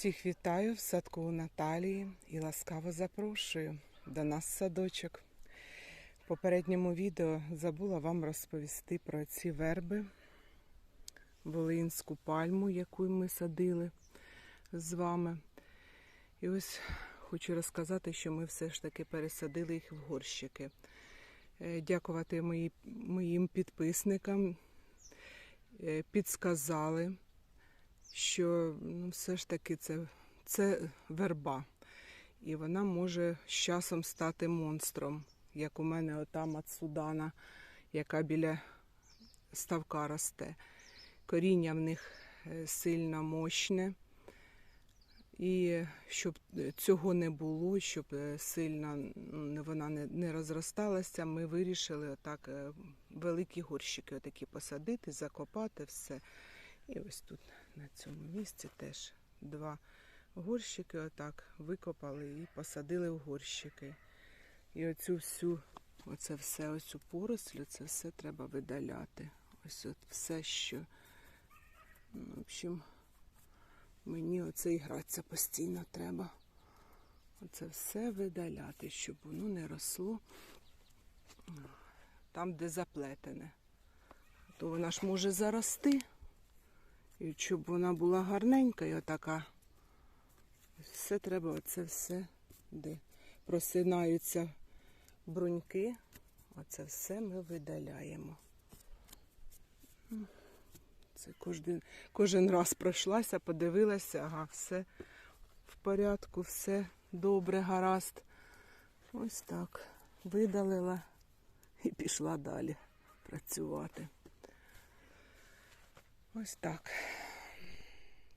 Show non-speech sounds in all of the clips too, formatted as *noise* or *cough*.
Всіх вітаю в садку у Наталії і ласкаво запрошую до нас садочок. В попередньому відео забула вам розповісти про ці верби, волинську пальму, яку ми садили з вами. І ось хочу розказати, що ми все ж таки пересадили їх в горщики. Е, Дякувати мої, моїм підписникам. е, Підсказали, що ну, все ж таки це, це верба. І вона може з часом стати монстром, як у мене ота Мацудана, яка біля ставка росте. Коріння в них е, сильно мощне. І щоб цього не було, щоб е, сильно вона не, розросталася, ми вирішили отак е, великі горщики отакі посадити, закопати все. І ось тут на цьому місці теж два горщики отак викопали і посадили в горщики. І оцю всю, оце все, оцю порослю, це все треба видаляти. Ось от все, що. Ну, в общем, мені оце і гратися постійно треба. Оце все видаляти, щоб воно не росло там, де заплетене. То вона ж може зарости. І щоб вона була гарненька і отака. Все треба, оце все, де просинаються бруньки, оце все ми видаляємо. Це кожен, кожен раз пройшлася, подивилася, ага, все в порядку, все добре, гаразд. Ось так. Видалила і пішла далі працювати. Ось так.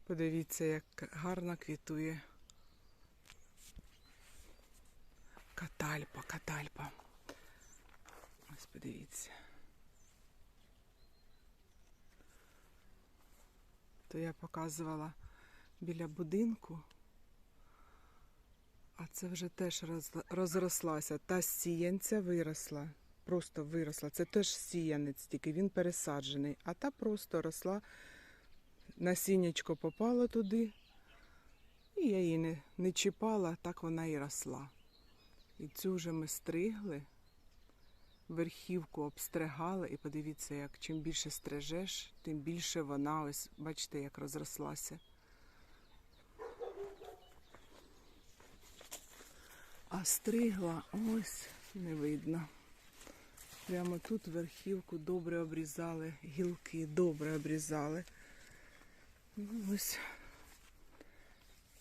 Подивіться, як гарно квітує катальпа, катальпа. Ось подивіться. То я показувала біля будинку, а це вже теж розрослася. Та сіянця виросла, просто виросла. Це теж сіянець, тільки він пересаджений, а та просто росла. Насіннячко попало туди, і я її не, не чіпала, так вона і росла. І цю вже ми стригли, верхівку обстригали, і подивіться, як чим більше стрижеш, тим більше вона ось, бачите, як розрослася. А стригла ось не видно. Прямо тут верхівку добре обрізали, гілки добре обрізали. Ну, ось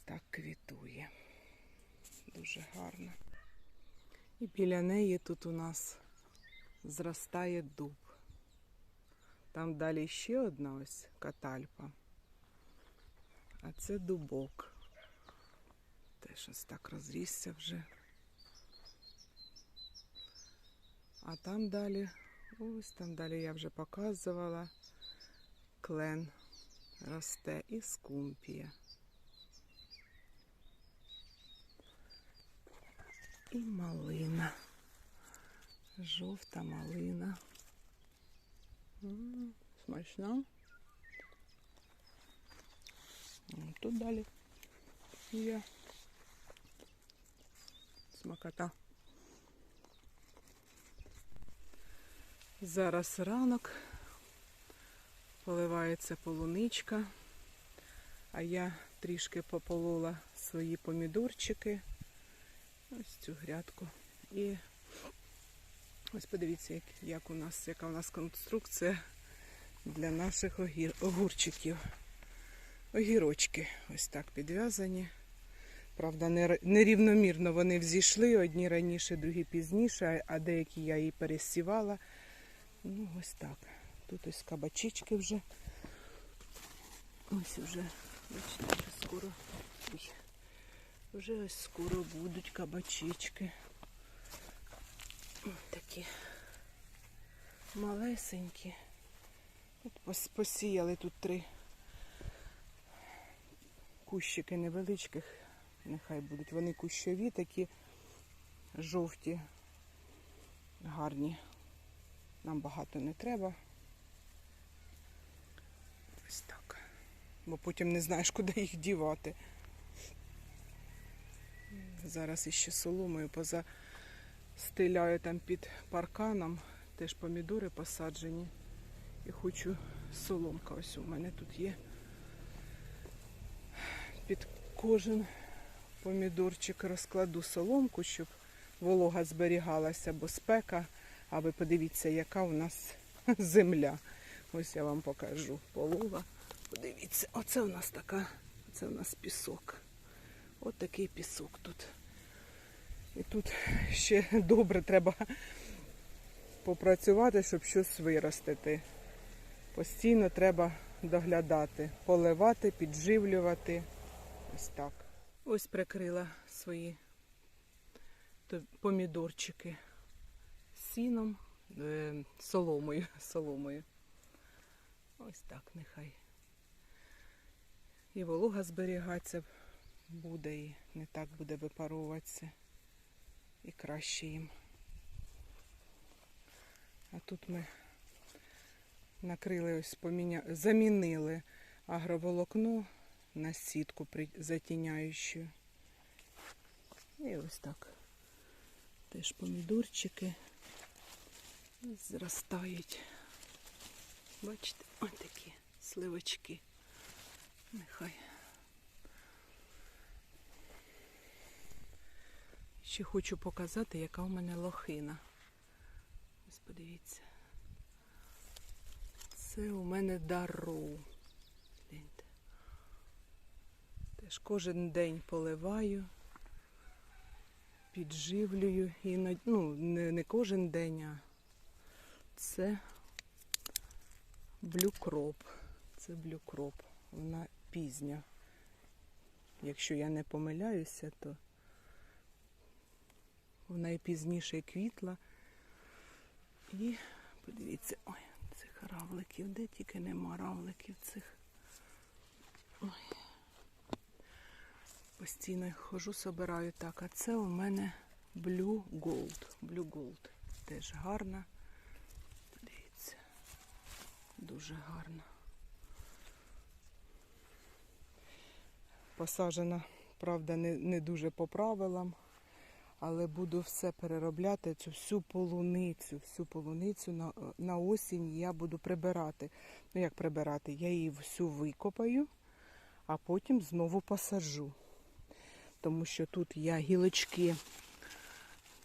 так квітує. Дуже гарно. І біля неї тут у нас зростає дуб. Там далі ще одна ось катальпа. А це дубок. Теж ось так розрісся вже. А там далі, ось там далі я вже показувала клен росте і скумпія. І малина. Жовта малина. Смачна. Тут далі є смакота. Зараз ранок, поливається полуничка, а я трішки пополола свої помідорчики. Ось цю грядку. І ось подивіться, як, як у нас, яка у нас конструкція для наших огір, огурчиків. Огірочки ось так підв'язані. Правда, нерівномірно вони взійшли, одні раніше, другі пізніше, а деякі я і пересівала. Ну, ось так. Тут ось кабачички вже. Ось вже, бачите, вже скоро. Вже ось скоро будуть кабачички. Ось такі малесенькі. От посіяли тут три кущики невеличких. Нехай будуть. Вони кущові, такі жовті, гарні. Нам багато не треба. Ось так. Бо потім не знаєш, куди їх дівати. Зараз іще соломою позастеляю там під парканом. Теж помідори посаджені. І хочу соломка. Ось у мене тут є. Під кожен помідорчик розкладу соломку, щоб волога зберігалася, бо спека. А ви подивіться, яка у нас *laughs* земля. Ось я вам покажу. Полова. Подивіться, оце у нас така, це у нас пісок. От такий пісок тут. І тут ще добре треба попрацювати, щоб щось виростити. Постійно треба доглядати, поливати, підживлювати. Ось так. Ось прикрила свої помідорчики сіном, е, соломою. *laughs* соломою. Ось так нехай. І волога зберігатися буде, і не так буде випаровуватися. І краще їм. А тут ми накрили ось поміня... замінили агроволокно на сітку затіняючу. І ось так. Теж помідорчики зростають. Бачите, ось такі сливочки. Нехай. Ще хочу показати, яка у мене лохина. Ось подивіться. Це у мене дару. Теж кожен день поливаю, підживлюю. Іноді, ну, не, не кожен день, а це блюкроп. Це блюкроп. Вона пізня. Якщо я не помиляюся, то вона і пізніше квітла. І подивіться, ой, цих равликів, де тільки нема равликів цих. Ой. Постійно хожу, собираю так. А це у мене Blue Gold. Blue Gold. Теж гарна. Дуже гарна. Посаджена, правда, не, не дуже по правилам, але буду все переробляти, цю всю полуницю, всю полуницю на, на осінь я буду прибирати. Ну як прибирати? Я її всю викопаю, а потім знову посаджу. Тому що тут я гілочки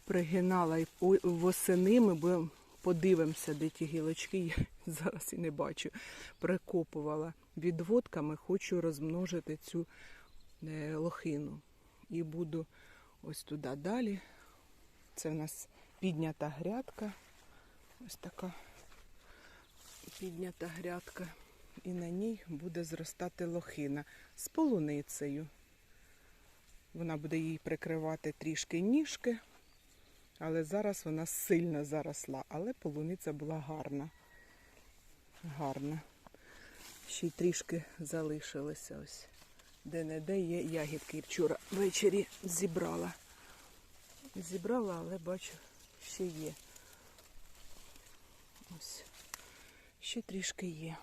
пригинала і восени, ми будемо подивимося, де ті гілочки, я *laughs* зараз і не бачу. Прикопувала відводками, хочу розмножити цю е, лохину. І буду ось туди далі. Це в нас піднята грядка. Ось така піднята грядка. І на ній буде зростати лохина з полуницею. Вона буде їй прикривати трішки ніжки, але зараз вона сильно заросла. Але полуниця була гарна. Гарна. Ще й трішки залишилося ось. Де-не-де є ягідки. Вчора ввечері зібрала. Зібрала, але бачу, ще є. Ось. Ще трішки є.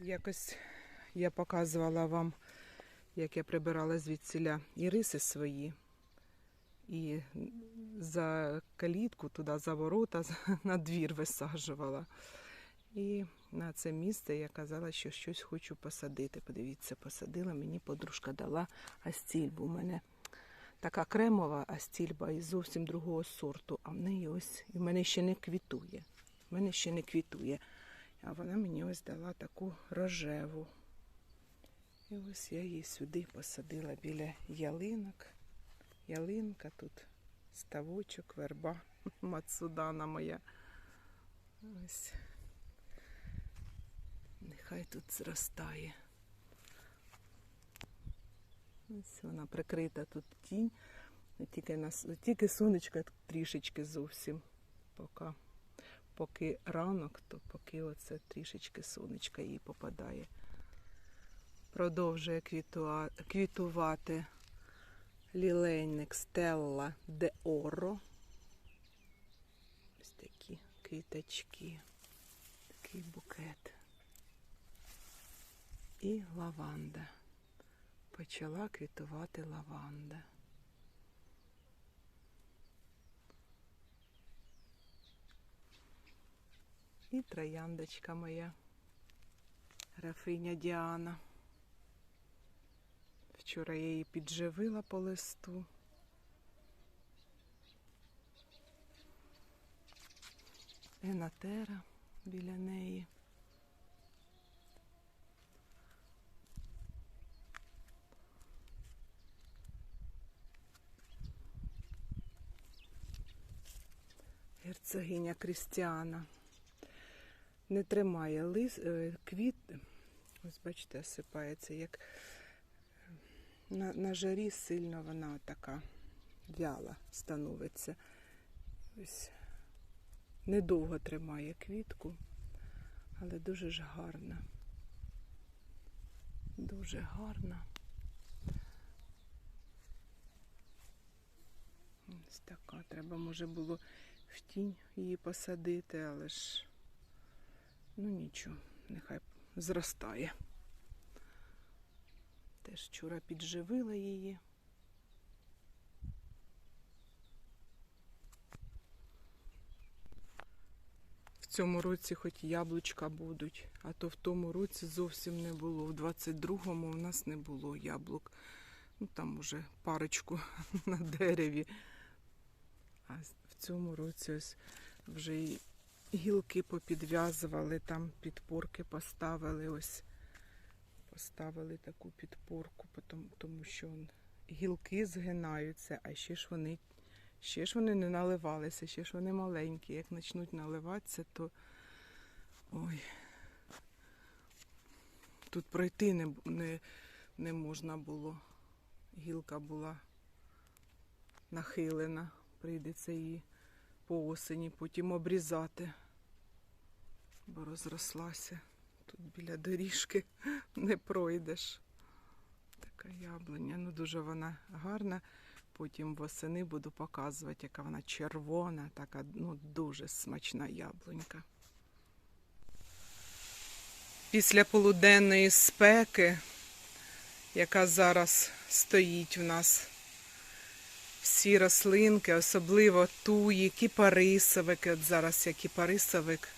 Якось я показувала вам, як я прибирала звідсіля і риси свої. І за калітку, туди за ворота, *laughs* на двір висаджувала. І на це місце я казала, що щось хочу посадити. Подивіться, посадила, мені подружка дала астільбу. У мене така кремова астільба із зовсім другого сорту, а в неї ось і в мене ще не квітує. В мене ще не квітує. А вона мені ось дала таку рожеву. І ось я її сюди посадила біля ялинок. Ялинка тут, ставочок, верба, *laughs* мацудана моя. Ось. Нехай тут зростає. Ось вона прикрита тут тінь. Тільки, нас, тільки сонечко трішечки зовсім. Поки, поки ранок, то поки оце трішечки сонечка їй попадає. Продовжує квітувати лілейник Стелла де Оро. Ось такі квіточки, такий букет. І лаванда. почала квітувати лаванда. І трояндочка моя, графиня Діана. Вчора я її підживила по листу. Енатера біля неї. Герцогиня Крістіана. Не тримає лис, е, квіт. Ось бачите, осипається, як на, на жарі сильно вона така вяла становиться. Ось недовго тримає квітку, але дуже ж гарна. Дуже гарна. Ось така. Треба, може, було в тінь її посадити, але ж ну нічого, нехай зростає. Теж вчора підживила її. В цьому році хоч яблучка будуть, а то в тому році зовсім не було. В 22-му у нас не було яблук. Ну там уже парочку *laughs* на дереві. А в цьому році ось вже і гілки попідв'язували, там підпорки поставили ось. Поставили таку підпорку, тому що гілки згинаються, а ще ж вони ще ж вони не наливалися, ще ж вони маленькі. Як почнуть наливатися, то ой. Тут пройти не, не, не можна було. Гілка була нахилена. Прийдеться її по осені потім обрізати, бо розрослася. Тут біля доріжки *laughs* не пройдеш. Така яблуня. Ну дуже вона гарна. Потім восени буду показувати, яка вона червона, така ну, дуже смачна яблунька. Після полуденної спеки, яка зараз стоїть в нас, всі рослинки, особливо туї, кіпарисовики. От зараз я кіпарисовик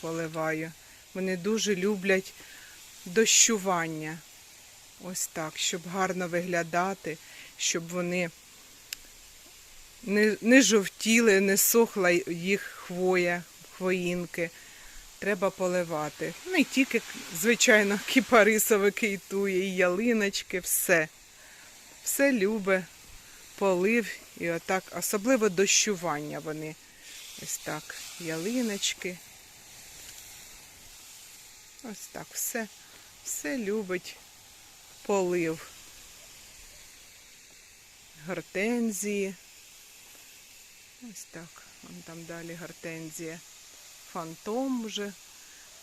поливаю. Вони дуже люблять дощування. Ось так, щоб гарно виглядати, щоб вони не, не жовтіли, не сохла їх хвоя, хвоїнки. Треба поливати. Ну і тільки, звичайно, кіпарисовики і туї, і ялиночки, все. Все любе, полив і отак, особливо дощування вони. Ось так, ялиночки. Ось так, все, все любить полив. Гортензії. Ось так, вон там далі гортензія. Фантом вже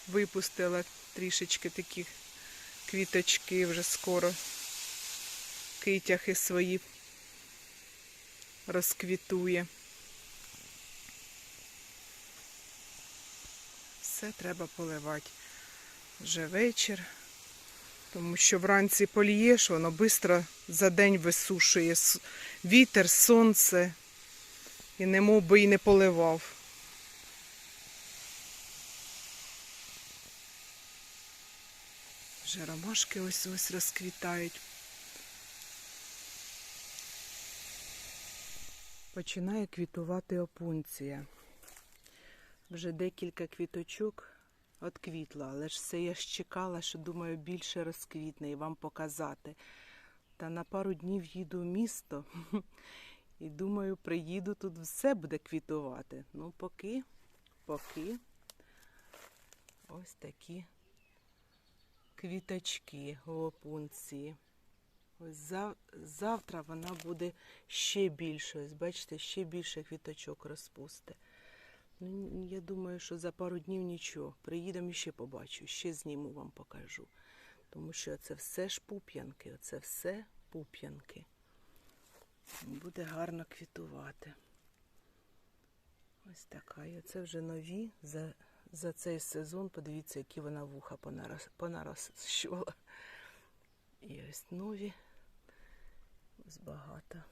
випустила трішечки такі квіточки вже скоро. Китяхи свої розквітує. Все треба поливати. Вже вечір, тому що вранці полієш, воно швидко за день висушує вітер, сонце і немов би і не поливав. Вже ромашки ось ось розквітають. Починає квітувати опунція. Вже декілька квіточок отквітла, але ж все я ж чекала, що думаю, більше розквітне і вам показати. Та на пару днів їду в місто *laughs* і думаю, приїду тут все буде квітувати. Ну, поки, поки ось такі квіточки опунції. Ось зав... завтра вона буде ще більше. Ось бачите, ще більше квіточок розпусте. Ну, я думаю, що за пару днів нічого. Приїдемо і ще побачу, ще зніму вам покажу. Тому що це все ж пуп'янки, оце все пуп'янки. Буде гарно квітувати. Ось така. І оце вже нові за, за цей сезон. Подивіться, які вона вуха понарощувала. І ось нові. Ось багато.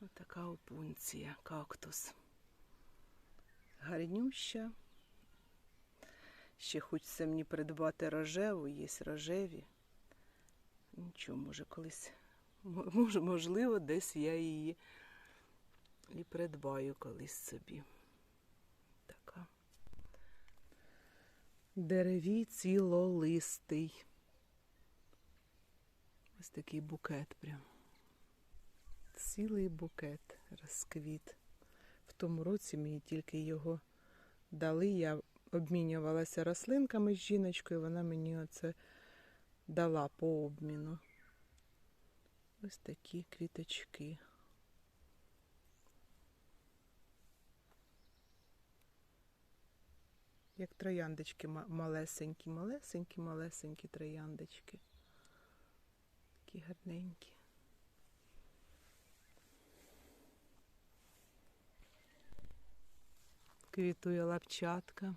Ось така опунція, кактус. Гарнюща. Ще хочеться мені придбати рожеву, є рожеві. Нічого, може, колись, можливо, десь я її і придбаю колись собі. Така. Деревій цілолистий. Ось такий букет прям. Цілий букет розквіт. Тому році мені тільки його дали. Я обмінювалася рослинками з жіночкою, вона мені оце дала по обміну. Ось такі квіточки. Як трояндочки малесенькі, малесенькі, малесенькі трояндочки. Такі гарненькі. Квітує лапчатка.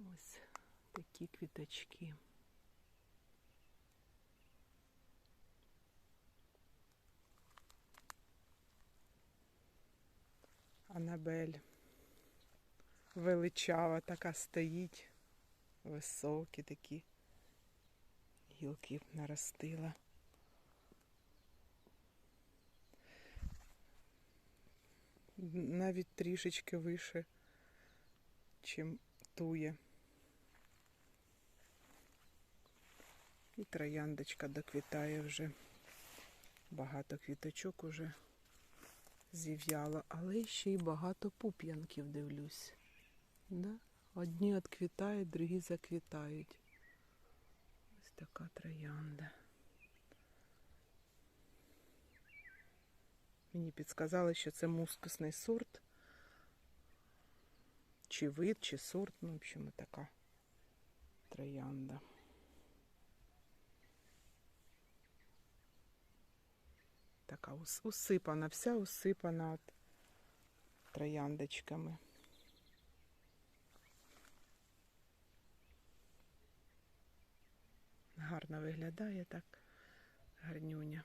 Ось такі квіточки. Анабель величава така стоїть. Високі такі гілки наростила. Навіть трішечки вище, чим тує. І трояндочка доквітає вже. Багато квіточок уже зів'яло, але ще й багато пуп'янків дивлюсь. Да? Одні відквітають, другі заквітають. Ось така троянда. Мені підсказали, що це мускусний сорт. Чи вид, чи сорт, ну, в общем, така троянда. Така усипана, вся усипана трояндочками. Гарно виглядає так гарнюня.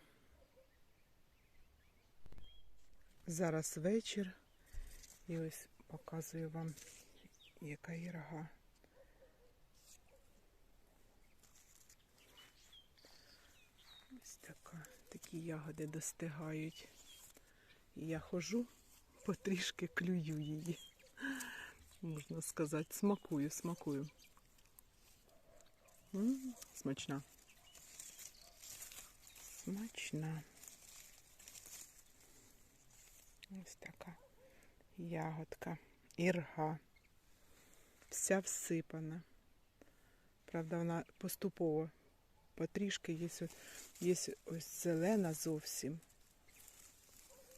Зараз вечір. І ось показую вам, яка ірга. Ось така. Такі ягоди достигають. Я хожу, потрішки клюю її. Можна сказати, смакую, смакую. М, Смачна. Смачна. Ось така ягодка. Ірга. Вся всипана. Правда, вона поступово потрішки є, є ось зелена зовсім.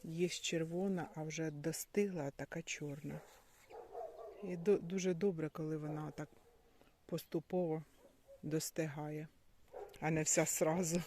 Є червона, а вже достигла, а така чорна. І дуже добре, коли вона так поступово достигає, а не вся сразу.